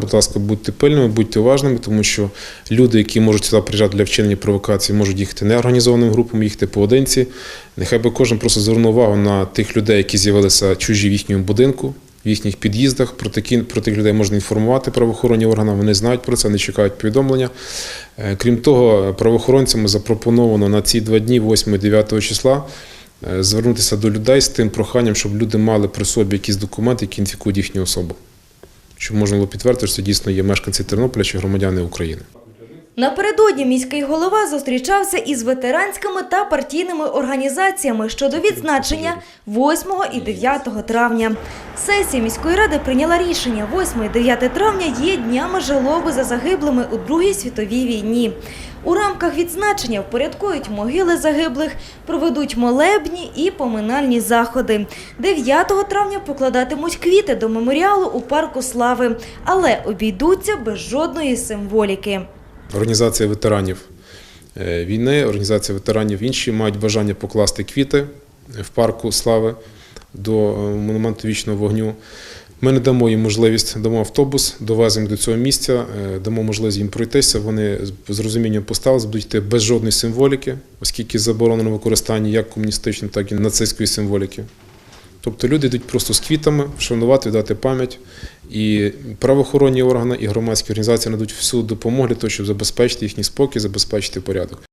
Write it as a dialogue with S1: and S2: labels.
S1: будь ласка, будьте пильними, будьте уважними, тому що люди, які можуть сюди приїжджати для вчинення провокації, можуть їхати неорганізованими групами, їхати поодинці. Нехай би кожен просто звернув увагу на тих людей, які з'явилися чужі в їхньому будинку, в їхніх під'їздах. Про, такі, про тих людей можна інформувати правоохоронні органи, вони знають про це, вони чекають повідомлення. Е, Крім того, правоохоронцями запропоновано на ці два дні, 8-9 числа, е, звернутися до людей з тим проханням, щоб люди мали при собі якісь документи, які ідентифікують їхню особу. Щоб можна було підтвердити, що це дійсно є мешканці Тернополя чи громадяни України.
S2: Напередодні міський голова зустрічався із ветеранськими та партійними організаціями щодо відзначення 8 і 9 травня. Сесія міської ради прийняла рішення 8 і 9 травня є днями жалоби за загиблими у Другій світовій війні. У рамках відзначення впорядкують могили загиблих, проведуть молебні і поминальні заходи. 9 травня покладатимуть квіти до меморіалу у парку слави, але обійдуться без жодної символіки.
S1: Організація ветеранів е, війни, організація ветеранів інші мають бажання покласти квіти в парку слави до е, монументу вічного вогню. Ми не дамо їм можливість, дамо автобус, довеземо до цього місця, е, дамо можливість їм пройтися. Вони з- розумінням поставилися, будуть йти без жодної символіки, оскільки заборонено використання як комуністичної, так і нацистської символіки. Тобто люди йдуть просто з квітами, вшанувати, дати пам'ять. І правоохоронні органи, і громадські організації надуть всю допомогу для того, щоб забезпечити їхній спокій, забезпечити порядок.